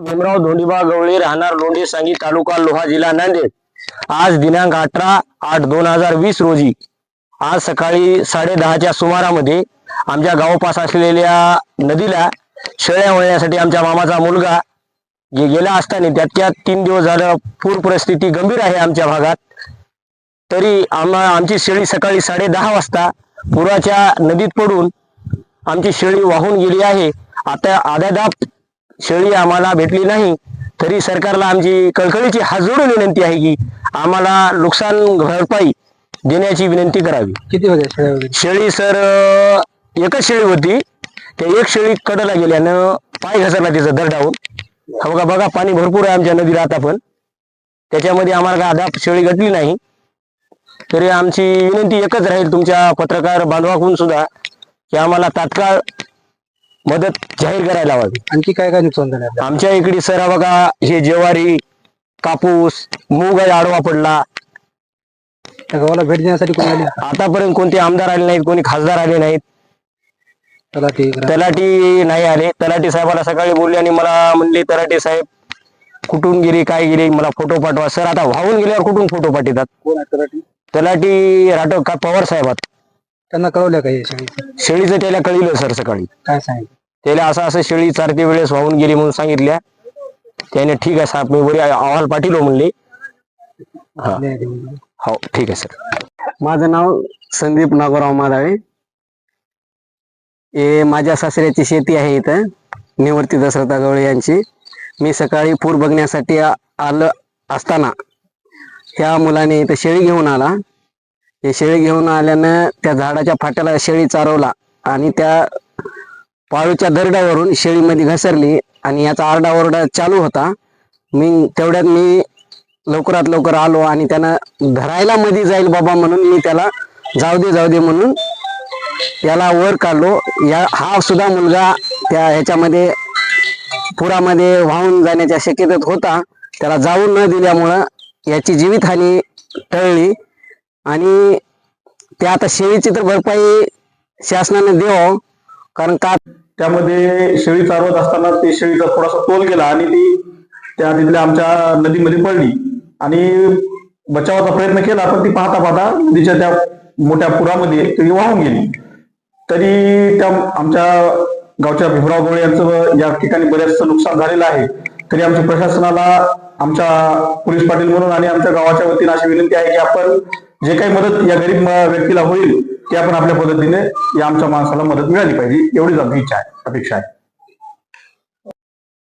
भीमराव धोंडीबा गवळी राहणार लोंढे सांगी तालुका लोहा जिल्हा नांदेड. आज दिनांक अठरा आठ दोन हजार वीस रोजी आज सकाळी साडे दहाच्या सुमारामध्ये आमच्या गावपास असलेल्या नदीला शेळ्या वळण्यासाठी आमच्या मामाचा मुलगा जे गेला असताना त्यात तीन दिवस झालं पूर परिस्थिती गंभीर आहे आमच्या भागात. तरी आम्हा आमची शेळी सकाळी साडे दहा वाजता पुराच्या नदीत पडून आमची शेळी वाहून गेली आहे. आता आधादाप शेळी आम्हाला भेटली नाही तरी सरकारला आमची कळकळीची हात जोडून विनंती आहे की आम्हाला नुकसान भरपाई देण्याची विनंती करावी. किती होत्या वगैरे? शेळी सर एकच शेळी होती. त्या एक शेळी कडला गेल्यानं पाय घसरला तिचं दरडावून. हा बघा बघा पाणी भरपूर आहे आमच्या नदीला आता पण. त्याच्यामध्ये आम्हाला काय अद्याप शेळी घटली नाही. तरी आमची विनंती एकच राहील तुमच्या पत्रकार बांधवाकडून सुद्धा की आम्हाला तात्काळ मदत जाहीर करायला हवी. आणखी काय काय नुकसान झालं आपलं? आमच्या इकडे सर बघा हे ज्वारी कापूस मूग आहे आडवा पडला. त्या गावाला भेट देण्यासाठी कोणी आली? आतापर्यंत कोणते आमदार आले नाहीत कोणी खासदार आले नाहीत. चला ठीक आहे. तलाठी नाही आले. तलाठी साहेबाला सकाळी बोलले आणि मला म्हणले तलाठी साहेब कुठून गेली काय गेली मला फोटो पाठवा. सर आता वाहून गेल्यावर कुठून फोटो पाठवतात? कोण आहे तलाठी? तलाठी राठोड का पवार साहेबात. त्यांना कळवलं का हे शेळीचं? शेळीचं त्याला कळलं सर सकाळी. काय सांगितलं? त्याला असं असं शेळी चारते वेळेस वाहून गेली म्हणून सांगितल्या. त्याने ठीक आहे साहेब मी बरी अहवाल पाठवलो म्हणले. हा. न्याय देऊन. हो ठीक आहे सर. माझं नाव संदीप नागोराव मादाळे. हे माझ्या सासऱ्याची शेती आहे इथं निवर्ती दशरथा गवळे यांची. मी सकाळी पूर बघण्यासाठी आ- आलं असताना ह्या मुलाने इथं शेळी घेऊन आला. हे शेळी घेऊन आल्यानं त्या झाडाच्या फाट्याला शेळी चारवला आणि त्या पाळूच्या दरड्यावरून शेळीमध्ये घसरली आणि याचा आरडाओरडा चालू होता. मी तेवढ्यात मी लवकरात लवकर आलो आणि त्यानं धरायला मध्ये जाईल बाबा म्हणून मी त्याला जाऊ दे जाऊ दे म्हणून याला वर काढलो. या हा सुद्धा मुलगा त्या ह्याच्यामध्ये पुरामध्ये वाहून जाण्याच्या शक्यतेत होता. त्याला जाऊ न दिल्यामुळं याची जीवितहानी टळली. आणि ते आता शेळीची तर भरपाई शासनाने देव कारण का त्यामध्ये शेळी चालवत असताना ते शेळीचा थोडासा तोल गेला आणि ती त्या तिथल्या आमच्या नदीमध्ये पडली. आणि बचावाचा प्रयत्न केला पण ती पाहता पाहता नदीच्या त्या मोठ्या पुरामध्ये ती वाहून गेली. तरी त्या आमच्या गावच्या भीमराव गोळे यांचं या ठिकाणी बऱ्याचसं नुकसान झालेलं आहे. तरी आमच्या प्रशासनाला आमच्या पोलीस पाटील म्हणून आणि आमच्या गावाच्या वतीने अशी विनंती आहे की आपण जे काही मदत या गरीब व्यक्तीला होईल ती आपण आपल्या पद्धतीने या आमच्या माणसाला मदत मिळाली पाहिजे. एवढीच आमची इच्छा आहे अपेक्षा आहे.